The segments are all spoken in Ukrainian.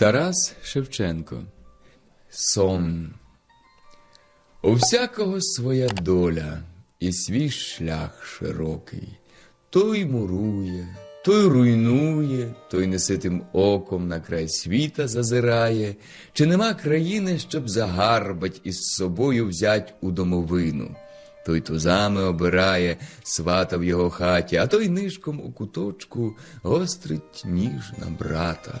Тарас Шевченко. Сон. У всякого своя доля і свій шлях широкий. Той мурує, той руйнує, той неситим оком на край світа зазирає, чи нема країни, щоб загарбать із собою взять у домовину. Той тузами обирає свата в його хаті, а той нишком у куточку гострить ніж на брата.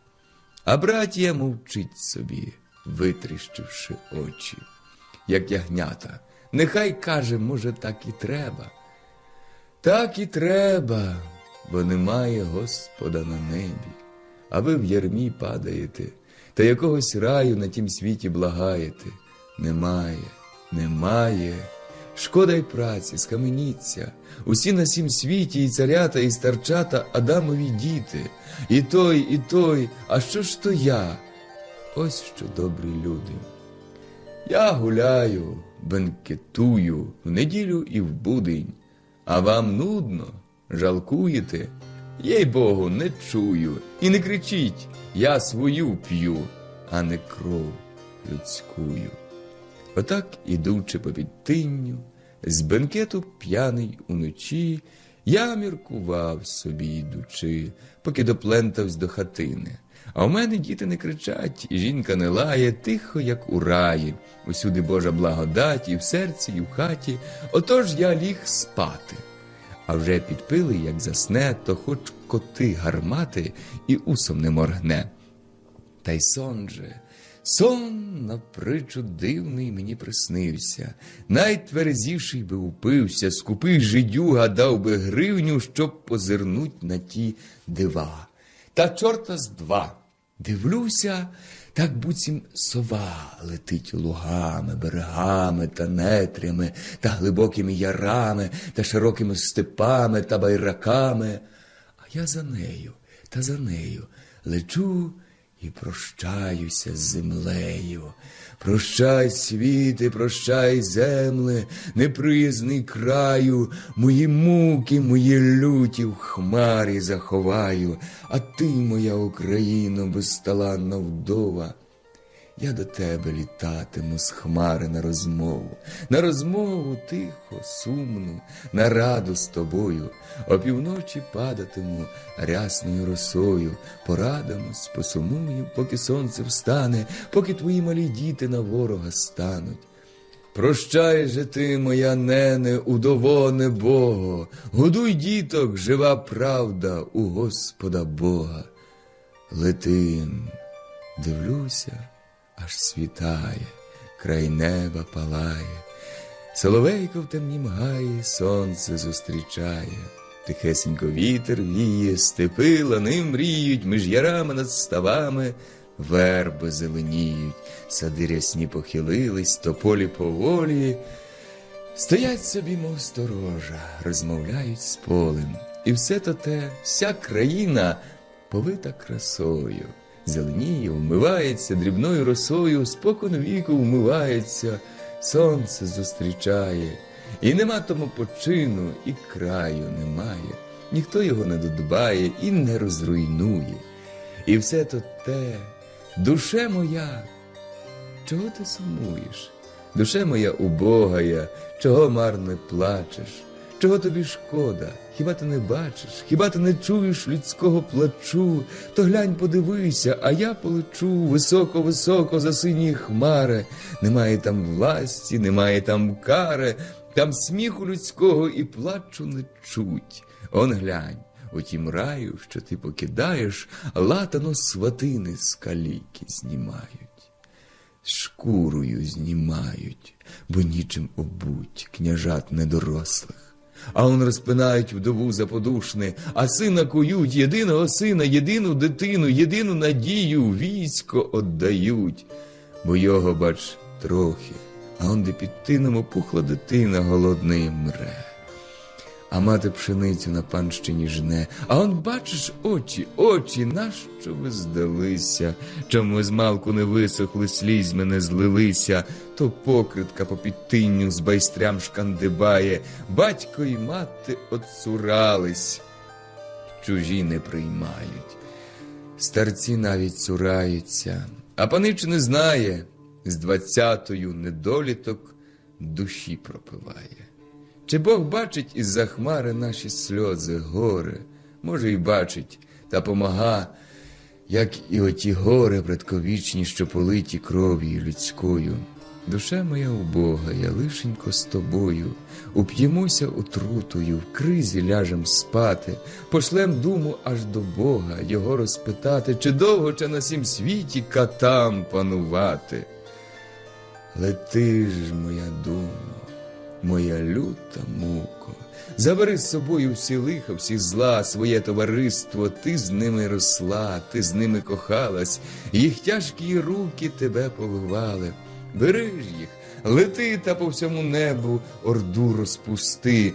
А братія мовчить собі, витріщивши очі, як ягнята. Нехай каже, може, так і треба. Так і треба, бо немає Господа на небі, а ви в ярмі падаєте, та якогось раю на тім світі благаєте. Немає, немає. Шкода й праці, скаменіться. Усі на сім світі, і царята, і старчата Адамові діти, і той, і той, а що ж то я? Ось що добрі люди. Я гуляю, бенкетую в неділю і в будень, а вам нудно, жалкуєте? Їй Богу, не чую. І не кричіть, я свою п'ю, а не кров людськую. Отак, ідучи по підтинню, з бенкету п'яний уночі, я міркував собі йдучи, поки доплентавсь до хатини. А в мене діти не кричать, і жінка не лає, тихо, як у раї, усюди Божа благодать, і в серці, і в хаті. Отож я ліг спати. А вже підпилий, як засне, то хоч коти гармати і усом не моргне. Та й сон же, сон на притчу дивний мені приснився. Найтверезіший би упився, скупий жидюга дав би гривню, щоб позирнуть на ті дива. Та чорта з два. Дивлюся, так буцім сова летить лугами, берегами та нетрями, та глибокими ярами, та широкими степами та байраками. А я за нею та за нею лечу і прощаюся з землею. Прощай, світи, прощай, земле, неприязний краю, мої муки, мої люті в хмарі заховаю, а ти, моя Україно, безталанна вдова. Я до тебе літатиму з хмари на розмову, на розмову тихо, сумну, на раду з тобою, опівночі падатиму рясною росою, порадимось, посумую, поки сонце встане, поки твої малі діти на ворога стануть. Прощай же ти, моя нене, удово небого, годуй діток, жива правда у Господа Бога. Летим, дивлюся, аж світає, край неба палає, соловейко в темнім гаї сонце зустрічає, тихесенько вітер віє, степи лани мріють, між ярами над ставами верби зеленіють, сади рясні похилились, тополі поволі. Стоять собі, мов сторожа, розмовляють з полем. І все то те, вся країна повита красою. Зеленіє, вмивається дрібною росою, спокон віку вмивається, сонце зустрічає. І нема тому почину, і краю немає. Ніхто його не додбає і не розруйнує. І все то те, душе моя, чого ти сумуєш? Душе моя убогая, чого марно плачеш? Чого тобі шкода? Хіба ти не бачиш? Хіба ти не чуєш людського плачу? То глянь, подивися, а я полечу високо-високо за сині хмари. Немає там власті, немає там кари, там сміху людського і плачу не чуть. Он глянь. У тім раю, що ти покидаєш, латано сватини з каліки знімають шкурою знімають, бо нічим обуть княжат недорослих. А он розпинають вдову за подушне, а сина кують, єдиного сина, єдину дитину, єдину надію, військо оддають, бо його, бач, трохи, а он де під тином опухла дитина голодний мре. А мати пшеницю на панщині жне, а он бачиш очі, очі, нащо ви здалися? Чому з малку не висохли, слізьми не злилися, то покритка по підтинню з байстрям шкандибає, батько й мати отцурались, чужі не приймають. Старці навіть цураються, а панич не знає, з двадцятою недоліток душі пропиває. Чи Бог бачить із-за хмари наші сльози, горе, може, й бачить, та помага, як і оті гори предковічні, що политі кров'ю людською. Душа моя у Бога, я лишенько з тобою, уп'ємося отрутою, в кризі ляжем спати, пошлем думу аж до Бога, його розпитати, чи довго чи на сім світі катам панувати. Лети ж, моя дума, моя люта муко, забери з собою всі лиха, всі зла, своє товариство, ти з ними росла, ти з ними кохалась, їх тяжкі руки тебе повивали. Бери ж їх, лети та по всьому небу орду розпусти.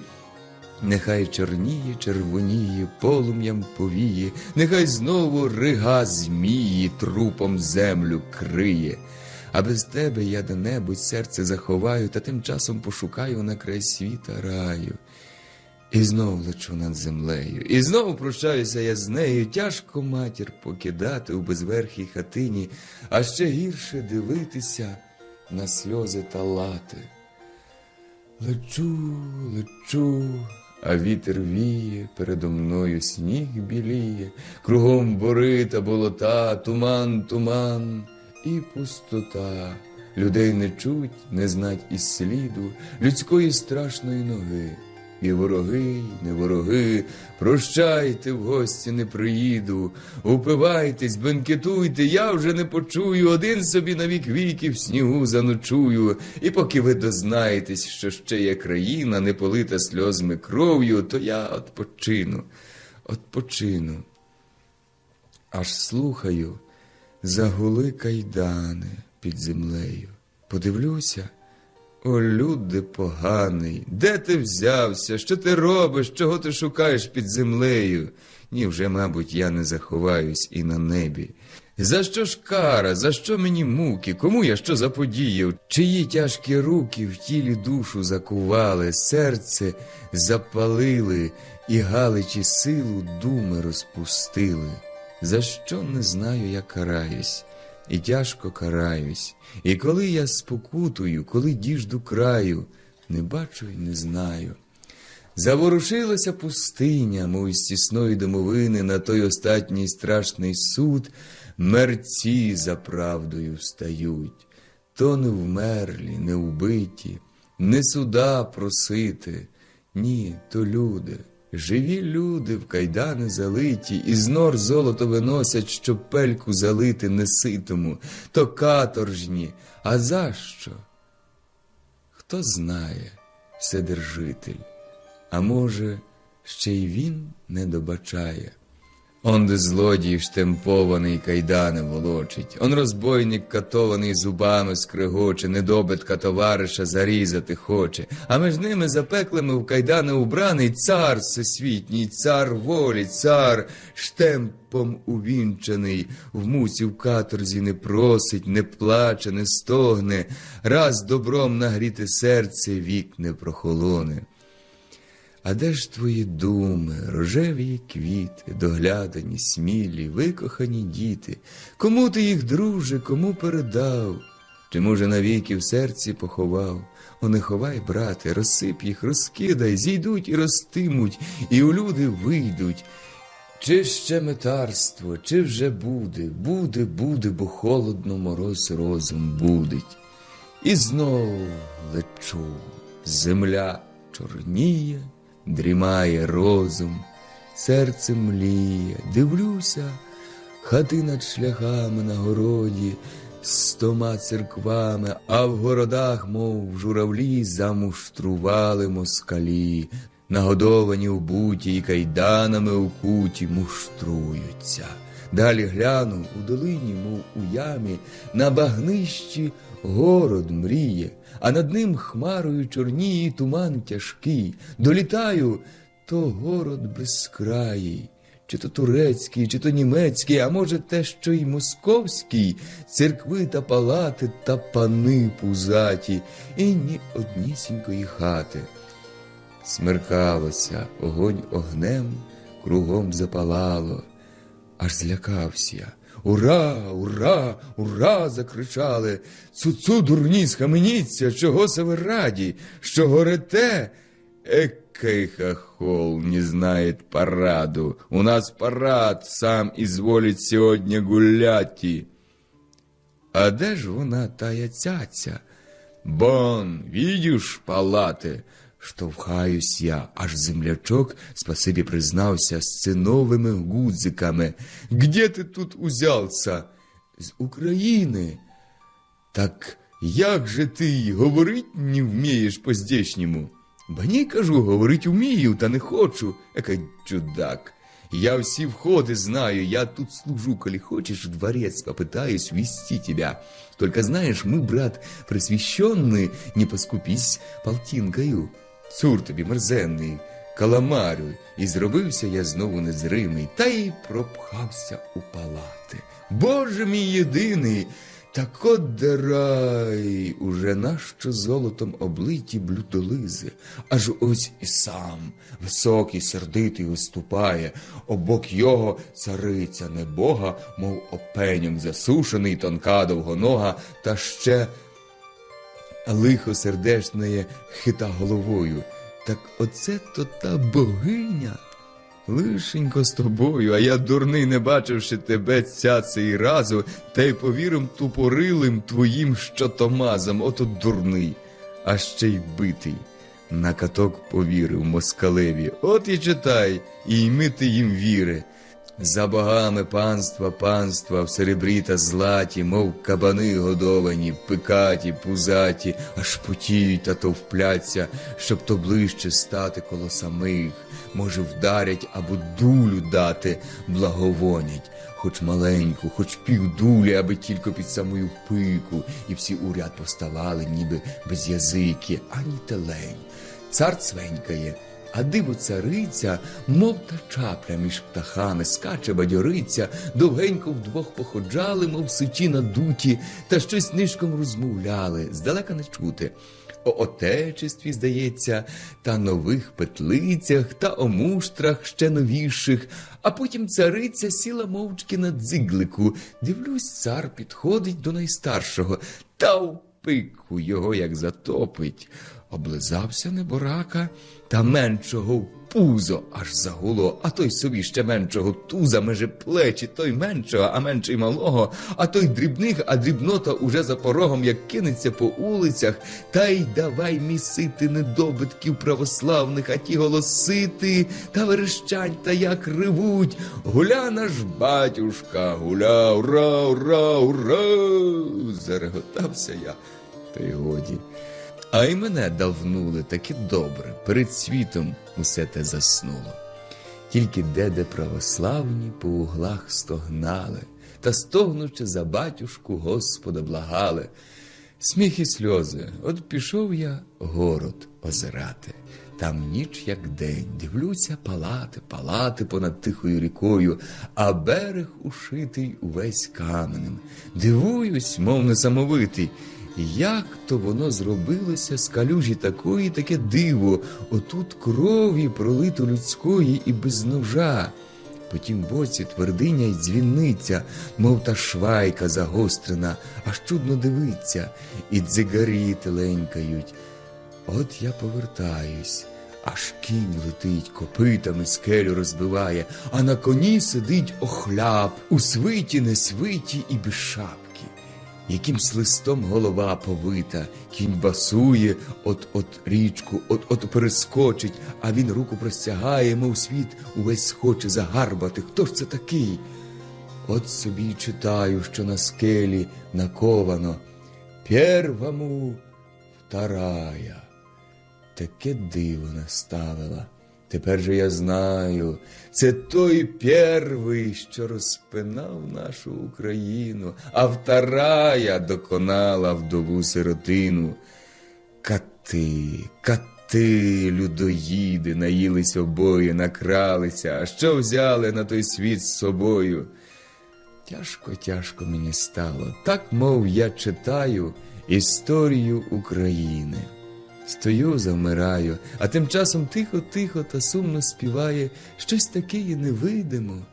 Нехай чорніє, червоніє, полум'ям повіє, нехай знову рига змії трупом землю криє. А без тебе я де-небудь серце заховаю, та тим часом пошукаю на край світа раю. І знов лечу над землею, і знов прощаюся я з нею. Тяжко матір покидати у безверхій хатині, а ще гірше дивитися на сльози та лати. Лечу, лечу, а вітер віє, передо мною сніг біліє, кругом бори та болота, туман, туман і пустота. Людей не чуть, не знать і сліду людської страшної ноги. І вороги, й не вороги, прощайте, в гості не приїду, упивайтесь, бенкетуйте, я вже не почую, один собі на вік віків снігу заночую. І поки ви дознаєтесь, що ще є країна, не полита сльозми кров'ю, то я отпочину, отпочину. Аж слухаю, загули кайдани під землею. Подивлюся. О, люди поганий, де ти взявся? Що ти робиш? Чого ти шукаєш під землею? Ні, вже, мабуть, я не заховаюсь і на небі. За що ж кара, за що мені муки? Кому я що заподіяв? Чиї тяжкі руки в тілі душу закували, серце запалили і галичі силу думи розпустили? За що не знаю, я караюсь? і тяжко караюсь. І коли я спокутую, коли діжду краю, не бачу й не знаю. Заворушилася пустиня, мов із тісної домовини, на той остатній страшний суд, мерці за правдою встають, то не вмерлі, не вбиті, не суда просити, ні, то люди. Живі люди в кайдани залиті, із нор золото виносять, щоб пельку залити неситому, то каторжні. А за що? Хто знає, вседержитель, а може, ще й він не добачає. Он де злодій штемпований кайдани волочить, он розбойник катований зубами скригоче, недобитка товариша зарізати хоче, а між ними запеклими в кайдани убраний цар всесвітній, цар волі, цар штемпом увінчаний, в муці в каторзі не просить, не плаче, не стогне, раз добром нагріти серце вік не прохолоне. А де ж твої думи, рожеві квіти, доглядані, смілі, викохані діти? Кому ти їх, друже, кому передав? Чи, може, навіки в серці поховав? О, не ховай, брате, розсип їх, розкидай, зійдуть і ростимуть, і у люди вийдуть. Чи ще метарство, чи вже буде, буде, буде, бо холодно мороз розум будить. І знов лечу, земля чорніє дрімає розум, серце мліє, дивлюся, хати над шляхами на городі, стома церквами, а в городах, мов журавлі, замуштрували москалі, нагодовані в буті і кайданами у куті муштруються. Далі глянув у долині, мов у ямі, на багнищі город мріє, а над ним хмарою чорніє туман тяжкий. Долітаю, то город безкраїй. Чи то турецький, чи то німецький, а може те, що й московський, церкви та палати та пани пузаті, і ні однісінької хати. Смеркалося, огонь огнем кругом запалало, аж злякався. Ура, ура, ура! закричали. Цуцу дурні, схаменіться, чого се ви раді, що горете? Экой хохол не знает параду. У нас парад сам изволит сегодня гуляти. А де ж вона тая цяця? Бон, видишь, палати? Штовхаюсь я, аж землячок спасибі признався з циновими гудзиками. Где ти тут узявся? З України. Так як же ти говорить не вмієш по-здешньому? Ба ні, кажу, говорить вмію, та не хочу. Екай чудак. Я всі входи знаю, я тут служу, коли хочешь, в дворец попытаюсь ввести тебя. Только знаешь, мы, брат, просвещенный, не поскупись полтинкою. Цур тобі мерзенний, каламарю, і зробився я знову незримий, та й пропхався у палати. Боже мій єдиний, так от дерай, уже нащо золотом облиті блюдолизи, аж ось і сам, високий, сердитий виступає, обок його цариця небога, мов опеньом засушений, тонка довгонога, та ще лихо сердешне хита головою. Так оце то та богиня. Лишенько з тобою, а я дурний, не бачивши тебе ця цей разу, та й повірим тупорилим твоїм щотомазам, ото дурний, а ще й битий. На каток повірив москалеві, от і читай, і йми ти їм віри. За богами панства, панства в серебрі та златі, мов кабани годовані, пикаті, пузаті, аж потіють та товпляться, щоб то ближче стати коло самих. Може, вдарять або дулю дати, благовонять, хоч маленьку, хоч півдулі, аби тільки під самою пику, і всі уряд поставали, ніби без язики, ані телень. Цар цвенькає. А диво цариця, мов та чапля між птахами, скаче бадьориця, довгенько вдвох походжали, мов сичі надуті, та щось нишком розмовляли, здалека не чути. О отечестві, здається, та нових петлицях, та о муштрах ще новіших, а потім цариця сіла мовчки на дзиглику. Дивлюсь, цар підходить до найстаршого, та в пику його як затопить. Облизався неборака, та меншого в пузо аж загуло, а той собі ще меншого туза меже плечі, той меншого, а менший малого, а той дрібних, а дрібнота уже за порогом, як кинеться по улицях, та й давай місити недобитків православних, а ті голосити та верещать, та як ревуть. Гуля наш батюшка, гуля, ура, ура, ура. Зареготався я, та й годі. А й мене давнули таки добре, перед світом усе те заснуло. Тільки де-де православні по углах стогнали, та стогнучи за батюшку Господа благали. Сміх і сльози, от пішов я город озирати. Там ніч, як день, дивлюся палати, палати понад тихою рікою, а берег ушитий увесь каменем. Дивуюсь, мов несамовитий. Як то воно зробилося з калюжі такої, таке диво, отут крові пролито людської і без ножа. По тім боці твердиня й дзвіниця, мов та швайка загострена, аж чудно дивиться, і дзигарі теленькають. От я повертаюсь, аж кінь летить, копитами скелю розбиває, а на коні сидить охляп, у свиті, не свиті і без шапки. Якимсь листом голова повита, кінь басує, от-от річку, от-от перескочить, а він руку простягає, мов світ увесь хоче загарбати. Хто ж це такий? От собі читаю, що на скелі наковано Первому вторая. Таке диво наставила. Тепер же я знаю, це той первий, що розпинав нашу Україну, а вторая доконала вдову сиротину. Кати, кати, людоїди, наїлись обоє, накралися, а що взяли на той світ з собою? Тяжко, тяжко мені стало, так мов я читаю історію України. Стою, завмираю, а тим часом тихо-тихо та сумно співає щось таке і невидимо.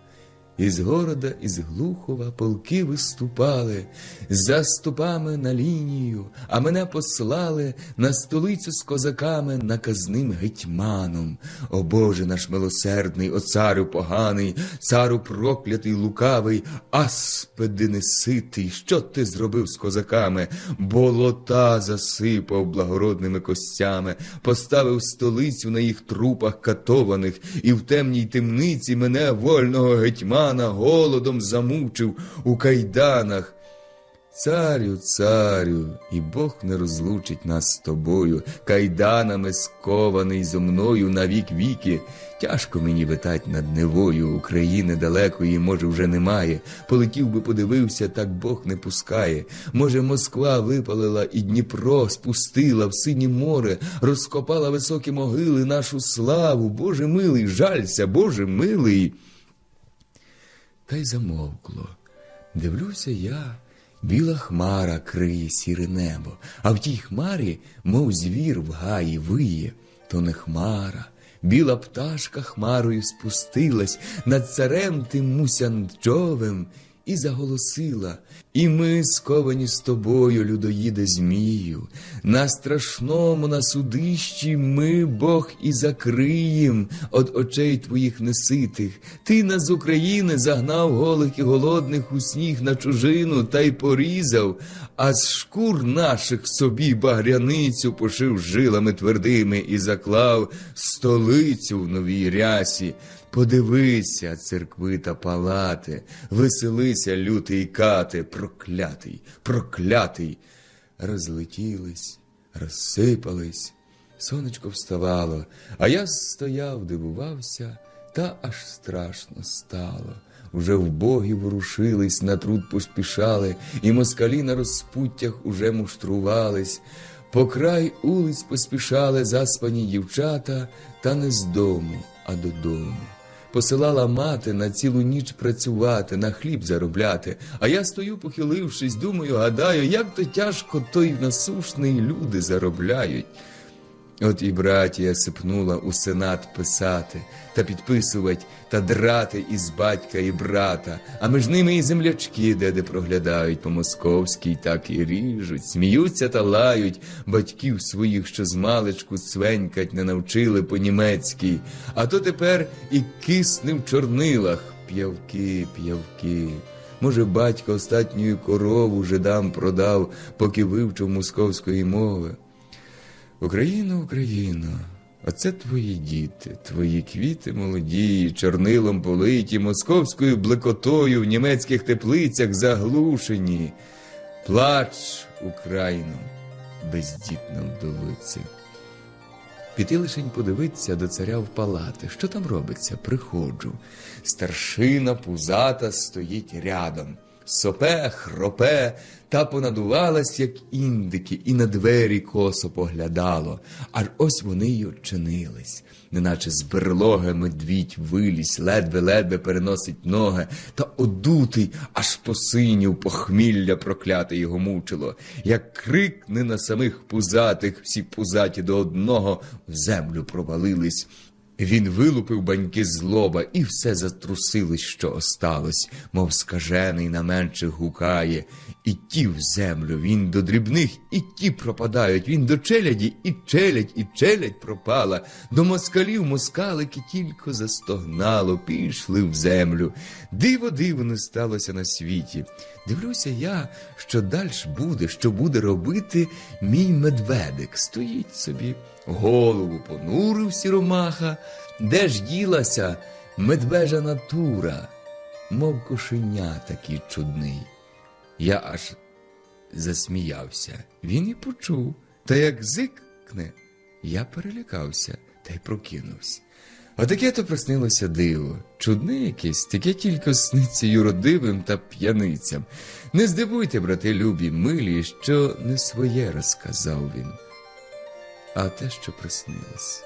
Із города, із Глухова полки виступали за ступами на лінію, а мене послали на столицю з козаками наказним гетьманом. О Боже наш милосердний, о царю поганий, цару проклятий лукавий, аспеди неситий, що ти зробив з козаками? Болота засипав благородними костями, поставив столицю на їх трупах катованих, і в темній темниці мене вольного гетьмана голодом замучив у кайданах. Царю, царю, і Бог не розлучить нас з тобою, кайданами скований зо мною на вік віки. Тяжко мені витать над Невою, України далекої, може, вже немає. Полетів би, подивився, так Бог не пускає. Може, Москва випалила і Дніпро спустила в синє море, розкопала високі могили нашу славу. Боже милий, жалься, Боже милий. Та й замовкло. Дивлюся я, біла хмара криє сіре небо, а в тій хмарі, мов звір в гаї виє, то не хмара. Біла пташка хмарою спустилась над царем тим мусянчовим і заголосила. І ми, сковані з тобою, людоїде Змію, на страшному на судищі ми, Бог, і закриєм од очей твоїх неситих. Ти нас з України загнав голих і голодних у сніг на чужину та й порізав, а з шкур наших собі багряницю пошив жилами твердими і заклав столицю в новій рясі. Подивися, церкви та палати, веселися, лютий кати, проклятий, проклятий. Розлетілись, розсипались, сонечко вставало, а я стояв, дивувався, та аж страшно стало. Уже в боги ворушились, на труд поспішали, і москалі на розпуттях уже муштрувались. По край улиць поспішали заспані дівчата, та не з дому, а додому. Посилала мати на цілу ніч працювати, на хліб заробляти. А я стою, похилившись, думаю, гадаю, як то тяжко той насушний люди заробляють. От і братія сипнула у сенат писати та підписувати та драти із батька і брата, а між ними і землячки, де де проглядають по московській, так і ріжуть, сміються та лають батьків своїх, що з маличку цвенькать не навчили по німецькій, а то тепер і кисне в чорнилах. П'явки, п'явки. Може, батько остатню корову жидам продав, поки вивчив московської мови. Україно, Україно, оце твої діти, твої квіти молоді, чорнилом политі, московською блекотою в німецьких теплицях заглушені. Плач, Україно, бездітна вдовиці. Піти лишень подивитися до царя в палати. Що там робиться? Приходжу. Старшина пузата стоїть рядом. Сопе, хропе, та понадувалась, як індики, і на двері косо поглядало. Аж ось вони й очинились, неначе з берлоги медвідь вилізь, ледве-ледве переносить ноги, та одутий, аж посинів похмілля прокляте його мучило. Як крикне на самих пузатих, всі пузаті до одного в землю провалились. Він вилупив баньки з лоба, і все затрусилось, що осталось, мов скажений на менших гукає. І ті в землю, він до дрібних, і ті пропадають, він до челяді, і челядь, і челядь пропала. До москалів москалики тільки застогнало, пішли в землю. Диво дивно сталося на світі. Дивлюся я, що дальш буде, що буде робити мій медведик. Стоїть собі, голову понурив сіромаха, де ж ділася медвежа натура, мов кошеня такий чудний. Я аж засміявся. Він і почув. Та як зикне, я перелякався та й прокинувся. Отаке то приснилося диво, чудне якесь, таке тільки сниться юродивим та п'яницям. Не здивуйте, брати любі, милі, що не своє розказав він, а те, що приснилось.